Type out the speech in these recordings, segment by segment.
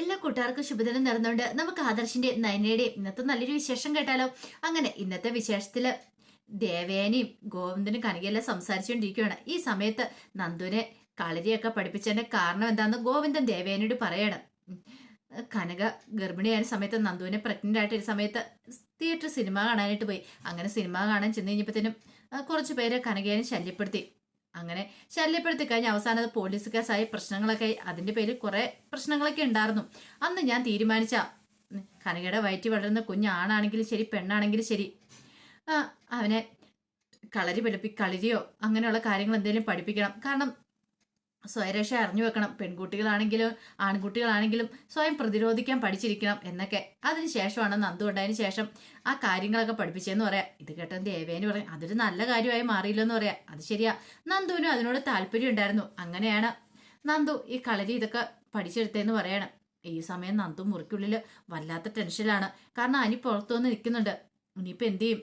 എല്ലാ കൂട്ടുകാർക്കും ശുഭദിനം നടന്നുകൊണ്ട് നമുക്ക് ആദർശിന്റെ നയനയുടെയും ഇന്നത്തെ നല്ലൊരു വിശേഷം കേട്ടാലോ? അങ്ങനെ ഇന്നത്തെ വിശേഷത്തിൽ ദേവേനയും ഗോവിന്ദനും കനകയെല്ലാം സംസാരിച്ചുകൊണ്ടിരിക്കുകയാണ്. ഈ സമയത്ത് നന്ദുനെ കളരിയൊക്കെ പഠിപ്പിച്ചതിന്റെ കാരണം എന്താന്ന് ഗോവിന്ദൻ ദേവേനയോട് പറയണം. കനക ഗർഭിണിയായ സമയത്ത് നന്ദുവിനെ പ്രഗ്നന്റ് ആയിട്ടൊരു സമയത്ത് തിയേറ്റർ സിനിമ കാണാനായിട്ട് പോയി. അങ്ങനെ സിനിമ കാണാൻ ചെന്ന് കഴിഞ്ഞപ്പോഴത്തേനും കുറച്ച് പേരെ കനകേനെ ശല്യപ്പെടുത്തി. അങ്ങനെ ശല്യപ്പെടുത്തി കഴിഞ്ഞ അവസാനം അത് പോലീസ് കേസായി പ്രശ്നങ്ങളൊക്കെ അതിന്റെ പേരിൽ കുറെ പ്രശ്നങ്ങളൊക്കെ ഉണ്ടായിരുന്നു. അന്ന് ഞാൻ തീരുമാനിച്ച കനകയുടെ വയറ്റി വളരുന്ന കുഞ്ഞാണാണെങ്കിലും ശരി പെണ്ണാണെങ്കിലും ശരി അവനെ കളരി പഠിപ്പി കളരിയോ അങ്ങനെയുള്ള കാര്യങ്ങൾ എന്തെങ്കിലും പഠിപ്പിക്കണം. കാരണം സ്വയരക്ഷ അറിഞ്ഞു വെക്കണം. പെൺകുട്ടികളാണെങ്കിലും ആൺകുട്ടികളാണെങ്കിലും സ്വയം പ്രതിരോധിക്കാൻ പഠിച്ചിരിക്കണം എന്നൊക്കെ. അതിന് ശേഷമാണ് നന്ദു ഉണ്ടായതിന് ശേഷം ആ കാര്യങ്ങളൊക്കെ പഠിപ്പിച്ചതെന്ന് പറയാം. ഇത് കേട്ടോ ദേവേന് പറയാം അതൊരു നല്ല കാര്യമായി മാറിയില്ലെന്ന് പറയാം. അത് ശരിയാ. നന്ദുവിനും അതിനോട് താല്പര്യം ഉണ്ടായിരുന്നു. അങ്ങനെയാണ് നന്ദു ഈ കളരി ഇതൊക്കെ പഠിച്ചെടുത്തതെന്ന് പറയണം. ഈ സമയം നന്ദു മുറിക്കുള്ളിൽ വല്ലാത്ത ടെൻഷനിലാണ് കാരണം അനി പുറത്തു വന്ന് നിൽക്കുന്നുണ്ട്. ഇനിയിപ്പോൾ എന്ത് ചെയ്യും?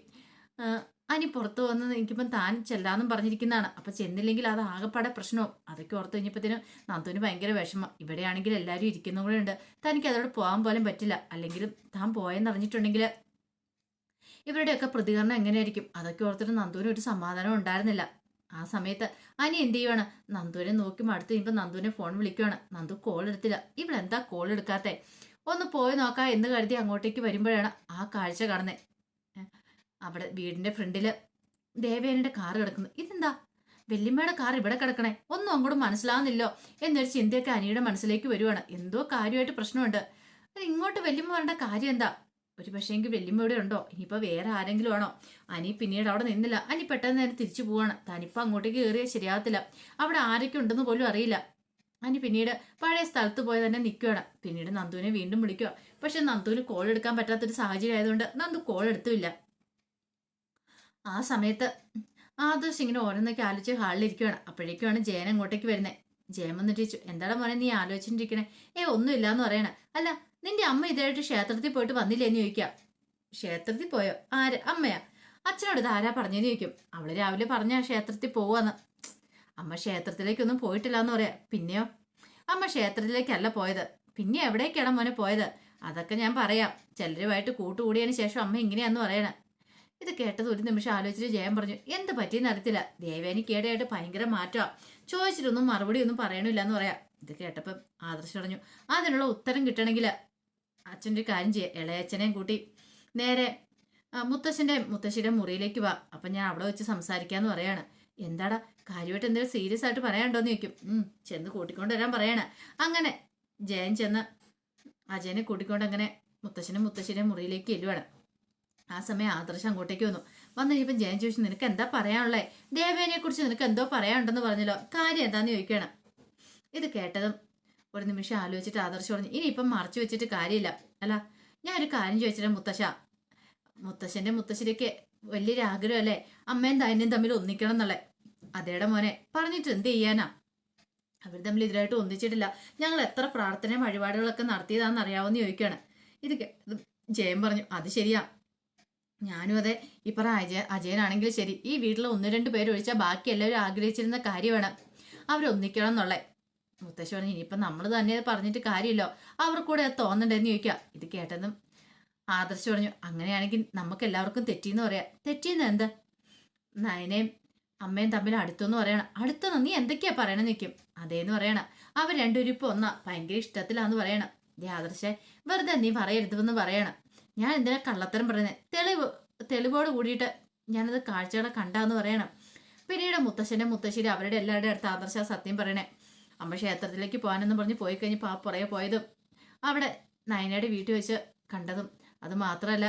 അനി പുറത്തു വന്ന് നിൽക്കുമ്പം താൻ ചെല്ലാന്നും പറഞ്ഞിരിക്കുന്നതാണ്. അപ്പം ചെന്നില്ലെങ്കിൽ അത് ആകെപ്പാടെ പ്രശ്നവും. അതൊക്കെ ഓർത്ത് കഴിഞ്ഞപ്പോഴത്തേനും നന്ദുവിന് ഭയങ്കര വിഷമം. ഇവിടെയാണെങ്കിൽ എല്ലാവരും ഇരിക്കുന്ന കൂടെ ഉണ്ട്. തനിക്ക് അതോട് പോകാൻ പോലും പറ്റില്ല. അല്ലെങ്കിലും താൻ പോയെന്ന് അറിഞ്ഞിട്ടുണ്ടെങ്കിൽ ഇവരുടെയൊക്കെ പ്രതികരണം എങ്ങനെയായിരിക്കും? അതൊക്കെ ഓർത്തിട്ട് നന്ദുവിന് ഒരു സമാധാനം ഉണ്ടായിരുന്നില്ല. ആ സമയത്ത് അനി എന്ത് ചെയ്യുവാണ്? നന്ദുവിനെ നോക്കി മടുത്ത് കഴിയുമ്പോൾ നന്ദുവിനെ ഫോൺ വിളിക്കുവാണ്. നന്ദു കോൾ എടുത്തില്ല. ഇവളെന്താ കോൾ എടുക്കാത്തേ? ഒന്ന് പോയി നോക്കാം എന്ന് കരുതി അങ്ങോട്ടേക്ക് വരുമ്പോഴാണ് ആ കാഴ്ച കാണുന്നത്. അവിടെ വീടിന്റെ ഫ്രണ്ടിൽ ദേവേനയുടെ കാർ കിടക്കുന്നു. ഇതെന്താ? വെല്ലിമ്മയുടെ കാർ ഇവിടെ കിടക്കണേ. ഒന്നും അങ്ങോട്ട് മനസ്സിലാവുന്നില്ലോ എന്നൊരു ചിന്തയൊക്കെ അനിയുടെ മനസ്സിലേക്ക് വരുവാണ്. എന്തോ കാര്യമായിട്ട് പ്രശ്നമുണ്ട്. ഇങ്ങോട്ട് വെല്ലിമ്മ വരേണ്ട കാര്യം എന്താ? ഒരു പക്ഷേങ്കിൽ വെല്ലിമ്മ ഇവിടെ ഉണ്ടോ? ഇനിയിപ്പോ വേറെ ആരെങ്കിലും ആണോ? അനി പിന്നീട് അവിടെ നിന്നില്ല. അനി പെട്ടെന്ന് തന്നെ തിരിച്ചു പോവാണ്. താനിപ്പോ അങ്ങോട്ടേക്ക് കയറിയാൽ ശരിയാകത്തില്ല അവിടെ ആരൊക്കെ ഉണ്ടെന്ന് പോലും അറിയില്ല. അനി പിന്നീട് പഴയ സ്ഥലത്ത് പോയി തന്നെ നിൽക്കുകയാണ് പിന്നീട് നന്ദുവിനെ വീണ്ടും വിളിക്കുക പക്ഷെ നന്ദുവിന് കോൾ എടുക്കാൻ പറ്റാത്തൊരു സാഹചര്യം ആയതുകൊണ്ട് നന്ദു കോൾ എടുത്തുമില്ല. ആ സമയത്ത് ആദർശ് ഇങ്ങനെ ഓരോന്നൊക്കെ ആലോചിച്ച് ഹാളിലിരിക്കുകയാണ് അപ്പോഴേക്കുമാണ് ജയൻ അങ്ങോട്ടേക്ക് വരുന്നത് ജയൻ വന്നിട്ട് ചോദിച്ചു എന്താടാ മോനെ നീ ആലോചിച്ചിട്ടിരിക്കണേ? ഏ ഒന്നുമില്ല എന്ന് പറയണേ. അല്ല നിന്റെ അമ്മ ഇതായിട്ട് ക്ഷേത്രത്തിൽ പോയിട്ട് വന്നില്ലേ എന്ന് ചോദിക്കാം. ക്ഷേത്രത്തിൽ പോയോ? ആര്? അമ്മയാ. അച്ഛനോട് ആരാ പറഞ്ഞെന്ന് ചോദിക്കും. അവൾ രാവിലെ പറഞ്ഞ ക്ഷേത്രത്തിൽ പോവാന്ന്. അമ്മ ക്ഷേത്രത്തിലേക്കൊന്നും പോയിട്ടില്ല എന്ന് പറയാ. പിന്നെയോ? അമ്മ ക്ഷേത്രത്തിലേക്കല്ല പോയത്. പിന്നെ എവിടേക്കാണ് മോനെ പോയത്? അതൊക്കെ ഞാൻ പറയാം. ചിലരുമായിട്ട് കൂട്ടുകൂടിയതിന് ശേഷം അമ്മ ഇങ്ങനെയാന്ന് പറയണേ. ഇത് കേട്ടത് ഒരു നിമിഷം ആലോചിച്ചിട്ട് ജയൻ പറഞ്ഞു എന്ത് പറ്റിയെന്ന് അറിയത്തില്ല. ദേവേനി കേടായിട്ട് ഭയങ്കര മാറ്റമാ ചോദിച്ചിട്ടൊന്നും മറുപടി ഒന്നും പറയണില്ല എന്ന് പറയാം. ഇത് കേട്ടപ്പം ആദർശ് പറഞ്ഞു അതിനുള്ള ഉത്തരം കിട്ടണമെങ്കിൽ അച്ഛന്റെ കാര്യം ചെയ്യുക ഇളയച്ഛനെയും കൂട്ടി നേരെ മുത്തശ്ശന്റെ മുത്തശ്ശിയുടെ മുറിയിലേക്ക് വാ. അപ്പം ഞാൻ അവിടെ വെച്ച് സംസാരിക്കാമെന്ന് പറയാണ്. എന്താടാ കാര്യമായിട്ട് എന്തെങ്കിലും സീരിയസ് ആയിട്ട് പറയാനുണ്ടോന്ന് ചോദിക്കും. ചെന്ന് കൂട്ടിക്കൊണ്ട് വരാൻ പറയാണ്. അങ്ങനെ ജയൻ ചെന്ന് അജയനെ കൂട്ടിക്കൊണ്ട് അങ്ങനെ മുത്തശ്ശനും മുത്തശ്ശിയുടെ മുറിയിലേക്ക് ചെല്ലുവാണ്. ആ സമയം ആദർശം അങ്ങോട്ടേക്ക് വന്നു. വന്നു ജയൻ ചോദിച്ചു നിനക്ക് എന്താ പറയാനുള്ളേ? ദേവേനെ കുറിച്ച് നിനക്ക് എന്തോ പറയാനുണ്ടെന്ന് പറഞ്ഞല്ലോ. കാര്യം എന്താന്ന് ചോദിക്കണം ഇത് കേട്ടതും ഒരു നിമിഷം ആലോചിച്ചിട്ട് ആദർശം പറഞ്ഞു ഇനിയിപ്പം മറച്ചു വെച്ചിട്ട് കാര്യമില്ല. അല്ല ഞാൻ ഒരു കാര്യം ചോദിച്ചിട്ട് മുത്തശ്ശ മുത്തശ്ശന്റെ മുത്തശ്ശിക്ക് വലിയൊരു ആഗ്രഹമല്ലേ? അമ്മയും താനും തമ്മിൽ ഒന്നിക്കണം എന്നുള്ളേ അതേടെ മോനെ പറഞ്ഞിട്ട് എന്ത് ചെയ്യാനാ? അവർ തമ്മിൽ ഇതിലായിട്ട് ഒന്നിച്ചിട്ടില്ല. ഞങ്ങൾ എത്ര പ്രാർത്ഥനയും വഴിപാടുകളൊക്കെ നടത്തിയതാണെന്ന് അറിയാവുന്ന ചോദിക്കുകയാണ്. ഇത് ജയം പറഞ്ഞു അത് ശരിയാ. ഞാനും അതെ. ഈ അജയ അജയനാണെങ്കിൽ ശരി. ഈ വീട്ടിൽ ഒന്ന് രണ്ട് പേര് ഒഴിച്ചാൽ ബാക്കി എല്ലാവരും ആഗ്രഹിച്ചിരുന്ന കാര്യമാണ് അവരൊന്നിക്കണം എന്നുള്ളേ മുത്തശ്ശി പറഞ്ഞു ഇനിയിപ്പം നമ്മൾ തന്നെ പറഞ്ഞിട്ട് കാര്യമില്ലോ. അവർക്ക് കൂടെ അത് തോന്നണ്ടെന്ന് ചോദിക്കുക ഇത് കേട്ടതും ആദർശ് പറഞ്ഞു അങ്ങനെയാണെങ്കിൽ നമുക്ക് എല്ലാവർക്കും തെറ്റിയെന്ന് പറയാം. തെറ്റിയെന്ന് എന്ത്? നയനേം അമ്മയും തമ്മിൽ അടുത്തെന്ന് പറയണം. അടുത്തെന്ന്? നീ എന്തൊക്കെയാ പറയണെന്ന് നിൽക്കും അതേന്ന് പറയണം. അവർ രണ്ടുപേരും ഇപ്പൊ ഒന്നാ. ഭയങ്കര ഇഷ്ടത്തിലാന്ന് പറയണം. ദേ ആദർശേ വെറുതെ നീ പറയരുതെന്ന് പറയണം. ഞാൻ എന്തിനാ കള്ളത്തരം പറയുന്നത് തെളിവ് തെളിവോട് കൂടിയിട്ട് ഞാനത് കാഴ്ചകളെ കണ്ടാന്ന് പറയണം. പിന്നീട് മുത്തശ്ശന്റെ മുത്തശ്ശേരി അവരുടെ എല്ലാവരുടെ അടുത്ത് ആദർശ സത്യം പറയണേ. അമ്മ ക്ഷേത്രത്തിലേക്ക് പോകാനെന്ന് പറഞ്ഞ് പോയി കഴിഞ്ഞപ്പോൾ ആ പുറകെ പോയതും അവിടെ നയനയുടെ വീട്ടിൽ വെച്ച് കണ്ടതും. അത് മാത്രമല്ല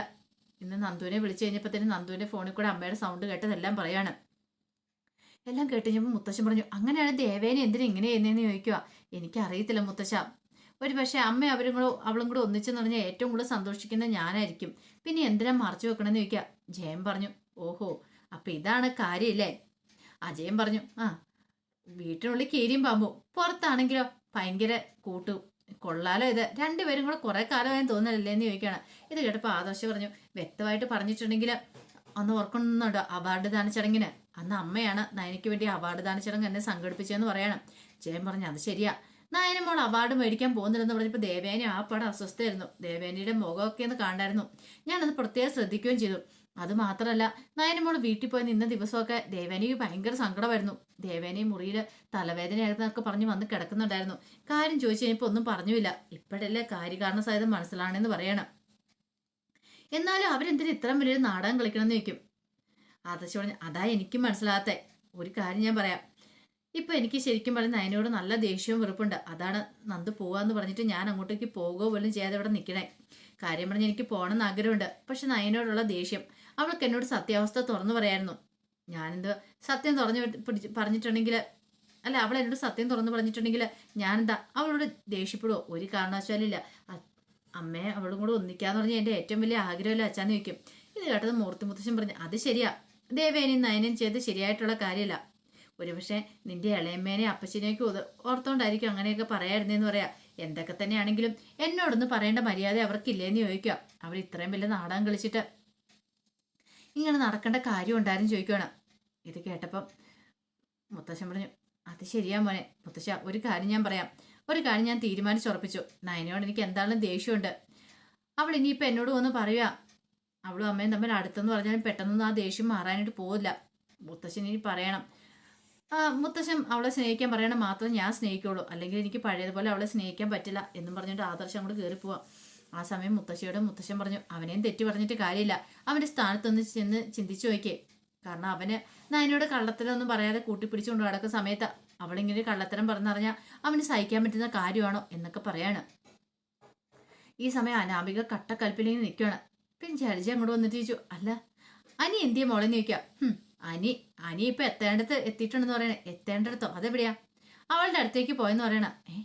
ഇന്ന് നന്ദുവിനെ വിളിച്ചു കഴിഞ്ഞപ്പോൾ തന്നെ നന്ദുവിന്റെ ഫോണിൽ കൂടെ അമ്മയുടെ സൗണ്ട് കേട്ടതെല്ലാം പറയാണ്. എല്ലാം കേട്ട് കഴിഞ്ഞപ്പോൾ മുത്തശ്ശൻ പറഞ്ഞു അങ്ങനെയാണ് ദേവേനെ എന്തിനാ ഇങ്ങനെ ചെയ്യുന്നതെന്ന് ചോദിക്കുക എനിക്കറിയത്തില്ല മുത്തശ്ശ. ഒരു പക്ഷേ അമ്മ അവരും കൂടെ അവളും കൂടെ ഒന്നിച്ചെന്ന് പറഞ്ഞാൽ ഏറ്റവും കൂടുതൽ സന്തോഷിക്കുന്ന ഞാനായിരിക്കും. പിന്നെ എന്തിനാ മറച്ചു വെക്കണമെന്ന് ചോദിക്കുക ജയൻ പറഞ്ഞു ഓഹോ അപ്പൊ ഇതാണ് കാര്യമില്ലേ അജയൻ പറഞ്ഞു ആ വീട്ടിനുള്ളിൽ കീരിയും പാമ്പും. പുറത്താണെങ്കിലോ? ഭയങ്കര കൂട്ടു. കൊള്ളാലോ ഇത്. രണ്ടുപേരും കൂടെ കുറെ കാലമായി തോന്നലല്ലേ എന്ന് ചോദിക്കുകയാണ് ഇത് കേട്ടപ്പോൾ ആദർശ് പറഞ്ഞു വ്യക്തമായിട്ട് പറഞ്ഞിട്ടുണ്ടെങ്കിൽ അന്ന് ഓർക്കുന്നുണ്ടോ അവാർഡ് ദാന ചടങ്ങിന്? അന്ന് അമ്മയാണ് നയനയ്ക്ക് വേണ്ടി അവാർഡ് ദാന ചടങ്ങ് എന്നെ സംഘടിപ്പിച്ചതെന്ന് പറയണം. ജയൻ പറഞ്ഞു അത് ശരിയാ. നായനമോൾ അവാർഡ് മേടിക്കാൻ പോകുന്നില്ലെന്ന് പറഞ്ഞപ്പോൾ ദേവേനി ആ പടം അസ്വസ്ഥയായിരുന്നു. ദേവേനിയുടെ മുഖമൊക്കെ ഒന്ന് കാണായിരുന്നു. ഞാനത് പ്രത്യേകം ശ്രദ്ധിക്കുകയും ചെയ്തു. അത് മാത്രമല്ല മോൾ വീട്ടിൽ പോയി നിന്ന ദിവസമൊക്കെ ദേവേനിക്ക് ഭയങ്കര സങ്കടമായിരുന്നു. ദേവേനി മുറിയിൽ തലവേദനയായിരുന്നൊക്കെ പറഞ്ഞ് വന്ന് കിടക്കുന്നുണ്ടായിരുന്നു. കാര്യം ചോദിച്ചു കഴിഞ്ഞപ്പോൾ ഒന്നും പറഞ്ഞില്ല ഇപ്പോഴല്ലേ കാര്യകാരണ സഹിതം മനസ്സിലാണെന്ന് പറയണം. എന്നാലും അവരെന്തിനും ഇത്രയും വലിയൊരു നാടകം കളിക്കണമെന്ന് ചോദിക്കും? ആദർശ് പറഞ്ഞു അതാ എനിക്കും മനസ്സിലാകാത്ത ഒരു കാര്യം ഞാൻ പറയാം. ഇപ്പൊ എനിക്ക് ശരിക്കും പറഞ്ഞ നയനോട് നല്ല ദേഷ്യവും വെറുപ്പുണ്ട്. അതാണ് നന്ദ് പോവാന്ന് പറഞ്ഞിട്ട് ഞാൻ അങ്ങോട്ടേക്ക് പോകുക പോലും ചെയ്യാതെ ഇവിടെ നിൽക്കണേ കാര്യം പറഞ്ഞ് എനിക്ക് പോകണമെന്ന് ആഗ്രഹമുണ്ട്. പക്ഷെ നയനോടുള്ള ദേഷ്യം. അവൾക്ക് എന്നോട് സത്യാവസ്ഥ തുറന്നു പറയായിരുന്നു. ഞാനെന്ത് സത്യം തുറന്നു പിടിച്ച് പറഞ്ഞിട്ടുണ്ടെങ്കിൽ അല്ല അവൾ എന്നോട് സത്യം തുറന്നു പറഞ്ഞിട്ടുണ്ടെങ്കിൽ ഞാനെന്താ? അവളോട് ദേഷ്യപ്പെടുവോ? ഒരു കാരണവശാലില്ല അമ്മയെ അവളും കൂടെ ഒന്നിക്കാന്ന് പറഞ്ഞാൽ എന്റെ ഏറ്റവും വലിയ ആഗ്രഹമല്ല അച്ഛാന്ന് ചോദിക്കും. ഇത് കേട്ടത് മൂർത്തി മുത്തശ്ശൻ പറഞ്ഞു അത് ശരിയാ. ദേവേനും നയനും ചെയ്ത് ശരിയായിട്ടുള്ള കാര്യമില്ല. ഒരുപക്ഷെ നിന്റെ ഇളയമ്മേനെ അപ്പച്ചനെയൊക്കെ ഓർത്തോണ്ടായിരിക്കും അങ്ങനെയൊക്കെ പറയായിരുന്നേന്ന് പറയാ. എന്തൊക്കെ തന്നെയാണെങ്കിലും എന്നോടൊന്ന് പറയേണ്ട മര്യാദ അവർക്കില്ലേന്ന് ചോദിക്കുക. അവർ ഇത്രയും വലിയ നാടകം കളിച്ചിട്ട് ഇങ്ങനെ നടക്കേണ്ട കാര്യം ഉണ്ടായിരുന്നു ചോദിക്കുകയാണ് ഇത് കേട്ടപ്പം മുത്തശ്ശൻ പറഞ്ഞു അത് ശരിയാ മോനെ. മുത്തശ്ശ ഒരു കാര്യം ഞാൻ പറയാം. ഒരു കാര്യം ഞാൻ തീരുമാനിച്ചുറപ്പിച്ചു നയനയോട് എനിക്ക് എന്താണെങ്കിലും ദേഷ്യമുണ്ട്. അവൾ ഇനിയിപ്പോൾ എന്നോട് വന്ന് പറയുക അവളും അമ്മയും തമ്മിൽ അടുത്തെന്ന് പറഞ്ഞാലും പെട്ടെന്നൊന്നും ആ ദേഷ്യം മാറാനായിട്ട് പോവില്ല. മുത്തശ്ശൻ ഇനി പറയണം. മുത്തശ്ശൻ അവളെ സ്നേഹിക്കാൻ പറയണം മാത്രം ഞാൻ സ്നേഹിക്കുള്ളൂ. അല്ലെങ്കിൽ എനിക്ക് പഴയതുപോലെ അവളെ സ്നേഹിക്കാൻ പറ്റില്ല എന്ന് പറഞ്ഞിട്ട് ആദർശം അങ്ങോട്ട് കയറി പോവാം. ആ സമയം മുത്തശ്ശിയോട് മുത്തശ്ശൻ പറഞ്ഞു അവനെയും തെറ്റി പറഞ്ഞിട്ട് കാര്യമില്ല. അവന്റെ സ്ഥാനത്തൊന്ന് ചെന്ന് ചിന്തിച്ചു നോക്കിയേ. കാരണം അവന് നയനോട് കള്ളത്തരമൊന്നും പറയാതെ കൂട്ടിപ്പിടിച്ചുകൊണ്ട് നടക്കുന്ന സമയത്ത് അവളിങ്ങനെ കള്ളത്തരം പറഞ്ഞറിഞ്ഞാൽ അവന് സഹിക്കാൻ പറ്റുന്ന കാര്യമാണോ എന്നൊക്കെ പറയാണ്. ഈ സമയം അനാമിക കട്ടക്കൽപ്പിലേക്ക് നിൽക്കുകയാണ് പിന്നെ ജലജ അങ്ങോട്ട് വന്നിട്ട് ചോദിച്ചു അല്ല അനി എന്തിയെ മോളെ "ഹും, അനി അനി ഇപ്പൊ എത്തേണ്ടത് എത്തിയിട്ടുണ്ടെന്ന് പറയണേ. എത്തേണ്ടടുത്തോ? അതെവിടെയാ? അവളുടെ അടുത്തേക്ക് പോയെന്ന് പറയണ. ഏ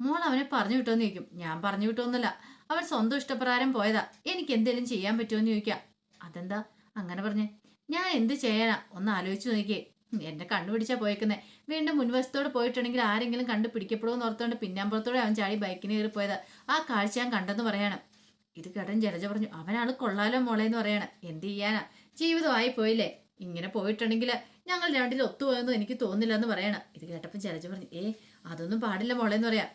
മോൾ അവനെ പറഞ്ഞു വിട്ടോന്ന് ചോദിക്കും. ഞാൻ പറഞ്ഞു വിട്ടോന്നല്ല. അവൻ സ്വന്തം ഇഷ്ടപ്രകാരം പോയതാ. എനിക്ക് എന്തെങ്കിലും ചെയ്യാൻ പറ്റുമോന്ന് ചോദിക്കാം. അതെന്താ? അങ്ങനെ പറഞ്ഞേ. ഞാൻ എന്ത് ചെയ്യാനാ? ഒന്ന് ആലോചിച്ചു നോക്കിയേ. എന്റെ കണ്ണു പിടിച്ചാ പോയേക്കുന്നേ. വീണ്ടും മുൻവശത്തോടെ പോയിട്ടുണ്ടെങ്കിൽ ആരെങ്കിലും കണ്ടു പിടിക്കപ്പെടുമെന്ന് ഓർത്തോണ്ട് പിന്നാമ്പുറത്തോടെ അവൻ ചാടി ബൈക്കിന് കയറി പോയത്. ആ കാഴ്ച ഞാൻ കണ്ടെന്ന് പറയണം. ഇത് കേട്ടൻ ജലജ പറഞ്ഞു അവനാണ് കൊള്ളാലോ മോളേന്ന് പറയണ. എന്ത് ചെയ്യാനാ? ജീവിതമായി പോയില്ലേ ഇങ്ങനെ പോയിട്ടുണ്ടെങ്കിൽ ഞങ്ങൾ രണ്ടിൽ ഒത്തുപോയെന്നും എനിക്ക് തോന്നില്ല എന്ന് പറയണം. ഇത് കേട്ടപ്പോൾ ജലജ പറഞ്ഞു ഏ അതൊന്നും പാടില്ല മോളെ എന്ന് പറയാം.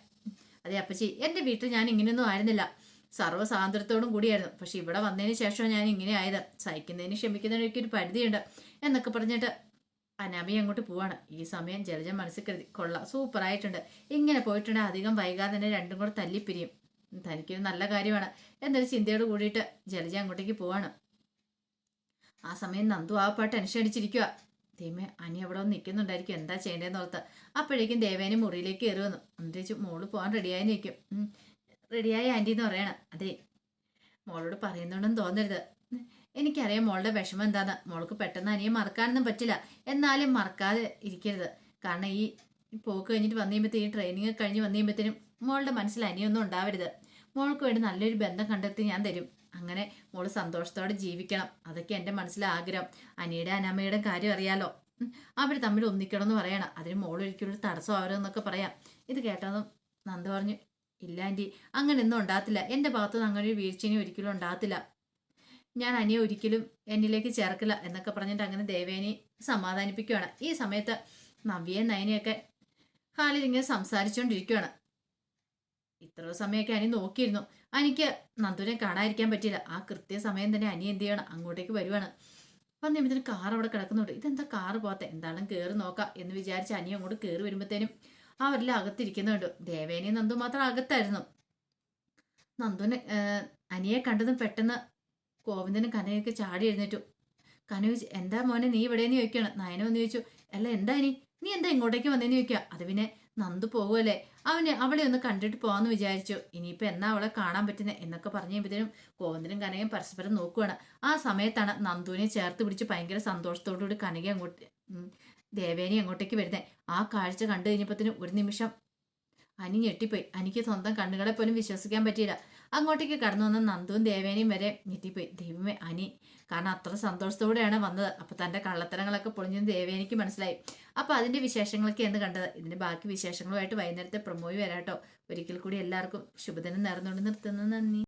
അതെ അപ്പച്ചി എന്റെ വീട്ടിൽ ഞാൻ ഇങ്ങനെയൊന്നും ആയിരുന്നില്ല. സർവ കൂടിയായിരുന്നു. പക്ഷെ ഇവിടെ വന്നതിന് ശേഷം ഞാൻ ഇങ്ങനെ ആയത്. സഹിക്കുന്നതിന് ക്ഷമിക്കുന്നതിന് എനിക്ക് ഒരു പരിധിയുണ്ട് എന്നൊക്കെ പറഞ്ഞിട്ട് അനാമി അങ്ങോട്ട് പോവാണ്. ഈ സമയം ജലജ മനസ്സിൽ കരുതി കൊള്ളാം സൂപ്പറായിട്ടുണ്ട് ഇങ്ങനെ പോയിട്ടുണ്ടെങ്കിൽ അധികം വൈകാതെ തന്നെ രണ്ടും കൂടെ തല്ലിപ്പിരിയും. തനിക്കൊരു നല്ല കാര്യമാണ് എന്നൊരു ചിന്തയോട് കൂടിയിട്ട് ജലജ അങ്ങോട്ടേക്ക് പോവാണ്. ആ സമയം നന്ദു ആ പാട്ട് ടെൻഷൻ അടിച്ചിരിക്കുക ദൈവമേ അനി അവിടെ വന്ന് നിൽക്കുന്നുണ്ടായിരിക്കും. എന്താ ചെയ്യേണ്ടതെന്ന് ഓർത്ത് അപ്പോഴേക്കും ദേവേനെ മുറിയിലേക്ക് കയറി വന്നു. എന്നിട്ട് മോൾ പോകാൻ റെഡിയായി നിൽക്കും റെഡിയായി ആന്റി എന്ന് പറയണം. അതെ മോളോട് പറയുന്നുണ്ടെന്ന് തോന്നരുത്. എനിക്കറിയാം മോളുടെ വിഷമം എന്താന്ന്. മോൾക്ക് പെട്ടെന്ന് അനിയെ മറക്കാനൊന്നും പറ്റില്ല. എന്നാലും മറക്കാതെ ഇരിക്കരുത്. കാരണം ഈ പോക്ക് കഴിഞ്ഞിട്ട് വന്നു ഈ ട്രെയിനിങ് കഴിഞ്ഞ് വന്നു കഴിയുമ്പോഴത്തേനും മോളുടെ മനസ്സിൽ അനിയൊന്നും ഉണ്ടാവരുത്. മോൾക്ക് വേണ്ടി നല്ലൊരു ബന്ധം കണ്ടെത്തി ഞാൻ തരും. അങ്ങനെ മോൾ സന്തോഷത്തോടെ ജീവിക്കണം. അതൊക്കെ എന്റെ മനസ്സിലെ ആഗ്രഹം. അനിയുടെ അനാമയുടെ കാര്യം അറിയാലോ. അവർ തമ്മിൽ ഒന്നിക്കണം എന്ന് പറയണം. അതിന് മോളൊരിക്കലും തടസ്സം ആവരുതെന്നൊക്കെ പറയാം. ഇത് കേട്ടതും നന്ദ പറഞ്ഞു ഇല്ല ആന്റി. അങ്ങനെയൊന്നും ഉണ്ടാകത്തില്ല. എന്റെ ഭാഗത്തു നിന്ന് അങ്ങനെ ഒരു വീഴ്ചയും ഒരിക്കലും ഉണ്ടാകത്തില്ല. ഞാൻ അനിയെ ഒരിക്കലും എന്നിലേക്ക് ചേർക്കില്ല എന്നൊക്കെ പറഞ്ഞിട്ട് അങ്ങനെ ദേവേനി സമാധാനിപ്പിക്കുകയാണ് ഈ സമയത്ത് നവ്യയും നയനയൊക്കെ ഹാളിൽ ഇങ്ങനെ സംസാരിച്ചുകൊണ്ടിരിക്കുകയാണ് ഇത്ര സമയമൊക്കെ അനി നോക്കിയിരുന്നു. അനിക്ക് നന്ദുവിനെ കാണാതിരിക്കാൻ പറ്റിയില്ല. ആ കൃത്യസമയം തന്നെ അനി എന്ത് ചെയ്യണം? അങ്ങോട്ടേക്ക് വരുവാണ്. അപ്പം നിമിത്തിന് കാർ അവിടെ കിടക്കുന്നുണ്ട്. ഇതെന്താ കാർ പോകാത്ത എന്താണെന്ന് കയറി നോക്കാം എന്ന് വിചാരിച്ച് അനി അങ്ങോട്ട് കയറി വരുമ്പോഴത്തേനും അവരെല്ലാം അകത്തിരിക്കുന്നുണ്ട്. ദേവേനയും നന്ദു മാത്രം അകത്തായിരുന്നു. നന്ദുവിനെ അനിയെ കണ്ടതും പെട്ടെന്ന് ഗോവിന്ദനും കനയൊക്കെ ചാടി എഴുന്നേറ്റു. കനു എന്താ മോനെ നീ ഇവിടെയെന്ന് ചോദിക്കുകയാണ്? നയന വന്ന് ചോദിച്ചു അല്ല എന്താ നീ നീ എന്താ ഇങ്ങോട്ടേക്ക് വന്നേന്ന് ചോദിക്കുക? അത് പിന്നെ നന്ദു പോകുമല്ലേ അവന് അവളെ ഒന്ന് കണ്ടിട്ട് പോവാന്ന് വിചാരിച്ചു. ഇനിയിപ്പോ എന്നാ അവളെ കാണാൻ പറ്റുന്നത് എന്നൊക്കെ പറഞ്ഞു കഴിയുമ്പോഴത്തേനും ഗോവിന്ദനും കനകയും പരസ്പരം നോക്കുവാണ്. ആ സമയത്താണ് നന്ദുവിനെ ചേർത്ത് പിടിച്ച് ഭയങ്കര സന്തോഷത്തോടുകൂടി കനക അങ്ങോട്ട് ദേവേനെ അങ്ങോട്ടേക്ക് വരുന്നത് ആ കാഴ്ച കണ്ടു കഴിഞ്ഞപ്പോഴത്തേനും ഒരു നിമിഷം അനി ഞെട്ടിപ്പോയി. അനിക്ക് സ്വന്തം കണ്ണുകളെ പോലും വിശ്വസിക്കാൻ പറ്റിയില്ല. അങ്ങോട്ടേക്ക് കടന്നു വന്ന നന്ദുവും ദേവേനയും വരെ ഞെട്ടിപ്പോയി. ദൈവമേ അനി കാരണം അത്ര സന്തോഷത്തോടെയാണ് വന്നത്. അപ്പൊ തന്റെ കള്ളത്തരങ്ങളൊക്കെ പൊളിഞ്ഞെന്ന് ദേവേനിക്ക് മനസ്സിലായി. അപ്പൊ അതിന്റെ വിശേഷങ്ങളൊക്കെ എന്ന് കണ്ടത്. ഇതിന്റെ ബാക്കി വിശേഷങ്ങളുമായിട്ട് വൈകുന്നേരത്തെ പ്രൊമോയി വരാട്ടോ. ഒരിക്കൽ കൂടി എല്ലാവർക്കും ശുഭദിനം നേർന്നുകൊണ്ട് നിർത്തുന്നു. നന്ദി.